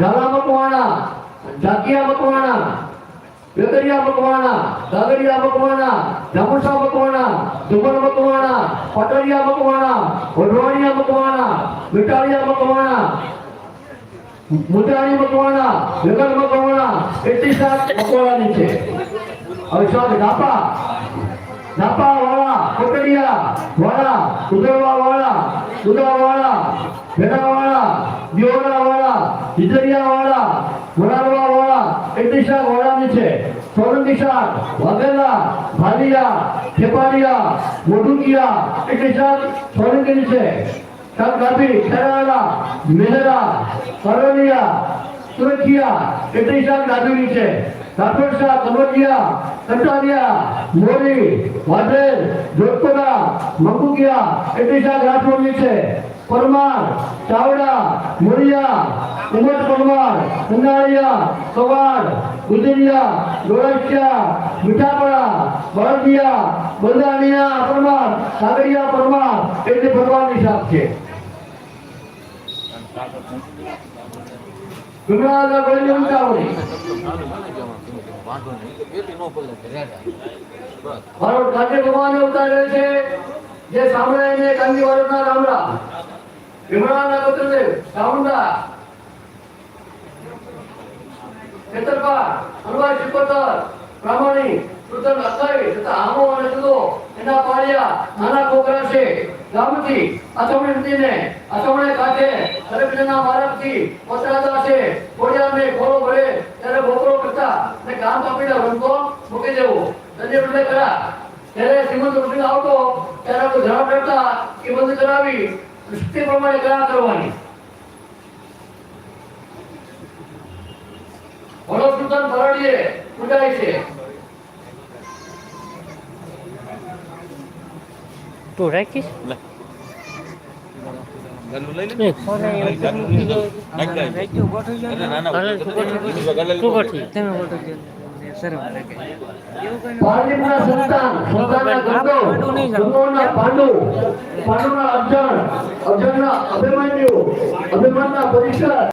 ઝાલા મકવાણા ઝાકિયા મકવાણા વેગરિયા મકવાણા સાગરિયા મકવાણા જામુસા મકવાણા ઝુમર મકવાણા પટરિયા મકવાણા વઢવાણિયા મકવાણા મિટાળિયા મકવાણા મુદ્રાણી મકવાણા વેગર મકવાણા એટલી સાત મકવાણાની છે. હવે સાત ધાપા ધાપા વાળા કોટડિયા વાળા ઉદરવા વાળા ઉદા વાળા વાળા દિયોડા વાળા હિજરિયા વાળા વાળા એટલી વાળાની છે. સોરંગીશા વાઘેલા, ભાલિયા ખેપાડિયા મોઢુકિયા એટીશા સોરંગીની છે. ગાભી ખેરાળા મેહરા કરોલિયા સુરખિયા એટીશા ગાજુની છે. કાપડશા શાહ કટારિયા મોરી વાદેલ જોધપુરા, મકુકિયા શાક રાઠોડની છે. પરમાર ચાવડા મોરિયા ઉમર પરમાર ઉનાળિયા સવાડ ગુજરિયા ગોરક્ષિયા મીઠાપડા બળદિયા બંધાણીયા પરમાર સાગરિયા પરમાર એટલી ભગવાનની સાપ છે. ઉંચાવણી મારો રાજ્ય ભગવાન ઉતારે છે. જે એને કાંગી વાળના રામડા. ભીમરાના પુત્રદેવ, સામુંડા. ખેતરપા હલવા શિકોતર બ્રાહ્મણી કૃતન અકઈ તથા આમો અને સુદો એના પાળિયા નાના કોકરા છે. ગામથી અથમણી નદીને, અથમણે કાંઠે સરપીના માર્ગથી પોતરાદા છે. કોડિયાને ખોરો ભરે, ત્યારે બોકરો કરતા ને ગામ કાપીને રંગો મૂકી દેવો. સંજય કરા ત્યારે શ્રીમંત ઉઠીને આવતો ત્યારે કોઈ ધરા પડતા એ બંધ કરાવી સ્થિતિ પ્રમાણે કરા કરવાની વડો સુલતાન ભરડીએ પૂજાય છે તું રાખીશ એક ફોન આવ્યો. રાખ્યું, ગોઠવી જાઓ. હાલો, તું ગોઠવી. તું ગોઠવી. તમે ગોઠવજો. શરમ લાગે. એવું કંઈ ન- પારદીપના સંતાન સંતાનના ગંગો ગંગોના પાંડુ પાંડુના અર્જુન અર્જુનના અભિમન્યુ અભિમન્યુના પરીક્ષા